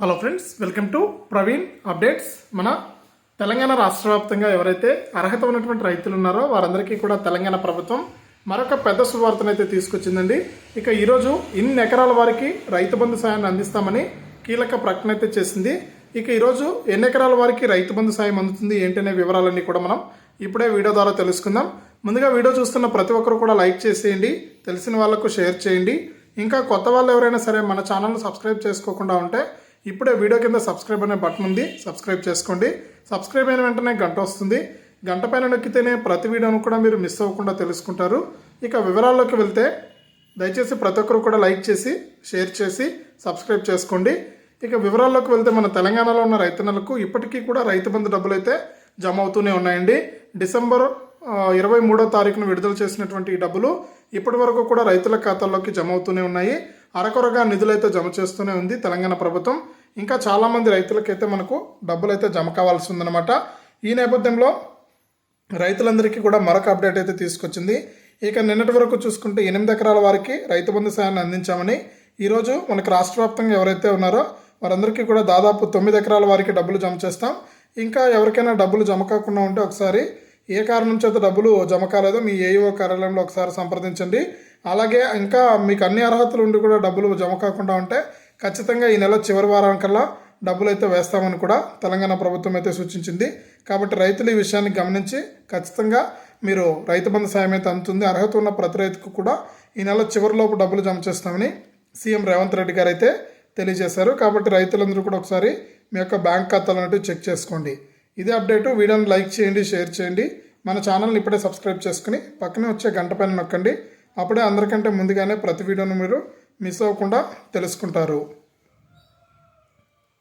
Hello friends welcome to Praveen updates మన తెలంగాణ రాష్ట్ర వ్యాప్తంగా ఎవరైతే అర్హత ఉన్నటువంటి రైతులు ఉన్నారో వారందరికీ కూడా తెలంగాణ ప్రభుత్వం మరొక పెద్ద శుభవార్తను అయితే తీసుకొచ్చిందండి. ఇక ఈరోజు ఇన్ని ఎకరాల వారికి రైతు బంధు సాయాన్ని అందిస్తామని కీలక ప్రకటన అయితే చేసింది. ఇక ఈరోజు ఎన్ని ఎకరాల వారికి రైతు బంధు సాయం అందుతుంది ఏంటనే వివరాలన్నీ కూడా మనం ఇప్పుడే వీడియో ద్వారా తెలుసుకుందాం. ముందుగా వీడియో చూస్తున్న ప్రతి ఒక్కరు కూడా లైక్ చేసేయండి తెలిసిన వాళ్ళకు షేర్ చేయండి. ఇంకా కొత్త వాళ్ళు ఎవరైనా సరే మన ఛానల్ను సబ్స్క్రైబ్ చేసుకోకుండా ఉంటే ఇప్పుడే వీడియో కింద సబ్స్క్రైబ్ అనే బటన్ ఉంది. సబ్స్క్రైబ్ చేసుకోండి. సబ్స్క్రైబ్ అయిన వెంటనే గంట వస్తుంది. గంట పైన నొక్కితేనే ప్రతి వీడియోను కూడా మీరు మిస్ అవ్వకుండా తెలుసుకుంటారు. ఇక వివరాల్లోకి వెళ్తే దయచేసి ప్రతి ఒక్కరు కూడా లైక్ చేసి షేర్ చేసి సబ్స్క్రైబ్ చేసుకోండి. ఇక వివరాల్లోకి వెళ్తే మన తెలంగాణలో ఉన్న రైతన్నలకు ఇప్పటికీ కూడా రైతు బంధు డబ్బులు అయితే జమ అవుతూనే ఉన్నాయండి. డిసెంబర్ ఇరవై మూడో తారీఖున విడుదల చేసినటువంటి ఈ డబ్బులు ఇప్పటి వరకు కూడా రైతుల ఖాతాల్లోకి జమ అవుతూనే ఉన్నాయి. అరకొరగా నిధులైతే జమ చేస్తూనే ఉంది తెలంగాణ ప్రభుత్వం. ఇంకా చాలామంది రైతులకైతే మనకు డబ్బులు అయితే జమ కావాల్సి ఉందన్నమాట ఈ నేపథ్యంలో రైతులందరికీ కూడా మరొక అప్డేట్ అయితే తీసుకొచ్చింది. ఇక నిన్నటి వరకు చూసుకుంటే ఎనిమిది ఎకరాల వారికి రైతు బంధు సాయాన్ని అందించామని ఈరోజు మనకు రాష్ట్ర వ్యాప్తంగా ఎవరైతే ఉన్నారో వారందరికీ కూడా దాదాపు తొమ్మిది ఎకరాల వారికి డబ్బులు జమ చేస్తాం. ఇంకా ఎవరికైనా డబ్బులు జమ కాకుండా ఉంటే ఒకసారి ఏ కారణం చేత డబ్బులు జమ కాలేదో మీ ఏఈఓ కార్యాలయంలో ఒకసారి సంప్రదించండి. అలాగే ఇంకా మీకు అన్ని అర్హతలు ఉండి కూడా డబ్బులు జమ కాకుండా ఉంటే ఖచ్చితంగా ఈ నెల చివరి వారానికల్లా డబ్బులు అయితే వేస్తామని కూడా తెలంగాణ ప్రభుత్వం అయితే సూచించింది. కాబట్టి రైతులు ఈ విషయాన్ని గమనించి ఖచ్చితంగా మీరు రైతు బంధు సాయం అయితే అందుతుంది. అర్హత ఉన్న ప్రతి రైతుకు కూడా ఈ నెల చివరిలోపు డబ్బులు జమ చేస్తామని సీఎం రేవంత్ రెడ్డి గారు అయితే తెలియజేశారు. కాబట్టి రైతులందరూ కూడా ఒకసారి మీ యొక్క బ్యాంక్ ఖాతాలు అనేవి చెక్ చేసుకోండి. ఇదే అప్డేట్. వీడియోని లైక్ చేయండి షేర్ చేయండి. మన ఛానల్ని ఇప్పుడే సబ్స్క్రైబ్ చేసుకుని పక్కనే వచ్చే గంట పైన నొక్కండి. అప్పుడే అందరికంటే ముందుగానే ప్రతి వీడియోను మీరు మిస్ అవ్వకుండా తెలుసుకుంటారు.